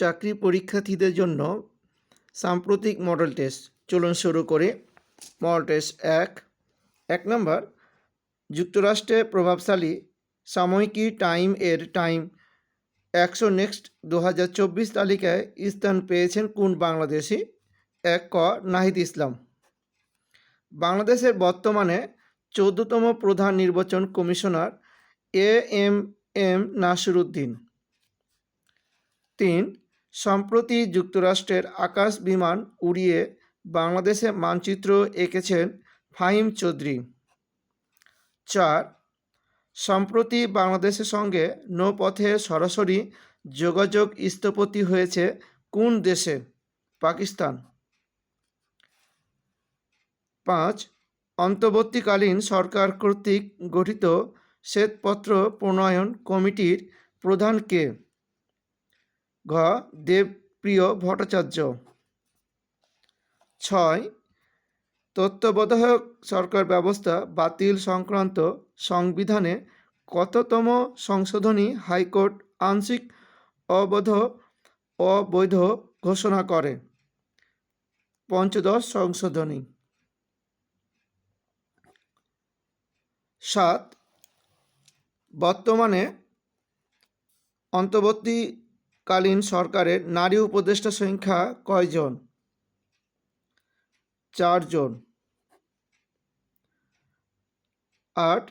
চাকরি পরীক্ষার্থীদের জন্য সাম্প্রতিক মডেল টেস্ট। চলুন শুরু করি। মডেল টেস্ট এক। এক নম্বর। যুক্তরাষ্ট্রে প্রভাবশালী সাময়িকী টাইম এর টাইম। একশো নেক্সট দু হাজার চব্বিশ তালিকায় স্থান পেয়েছেন কোন বাংলাদেশি? এক ক, নাহিদ ইসলাম। বাংলাদেশের বর্তমানে চৌদ্দতম প্রধান নির্বাচন commissioner A M M Nasiruddin. তিন সম্প্রতি যুক্তরাষ্ট্রের আকাশ বিমান উড়িয়ে বাংলাদেশে মানচিত্র এঁকেছেন ফাহিম চৌধুরী। চার, সম্প্রতি বাংলাদেশের সঙ্গে নৌপথে সরাসরি যোগাযোগ স্থপতি হয়েছে কোন দেশে? পাকিস্তান। পাঁচ, অন্তর্বর্তীকালীন সরকার কর্তৃক গঠিত শ্বেতপত্র প্রণয়ন কমিটির প্রধান কে? ঘ দেবপ্রিয় ভট্টাচার্য। ছয়, তত্ত্বাবধায়ক সরকার ব্যবস্থা বাতিল সংক্রান্ত সংবিধানে কততম সংশোধনী হাইকোর্ট আংশিক অবৈধ অবৈধ ঘোষণা করে? পঞ্চদশ সংশোধনী। সাত, বর্তমানে অন্তর্বর্তীকালীন সরকারের নারী উপদেষ্টা সংখ্যা কয়জন? চারজন। আট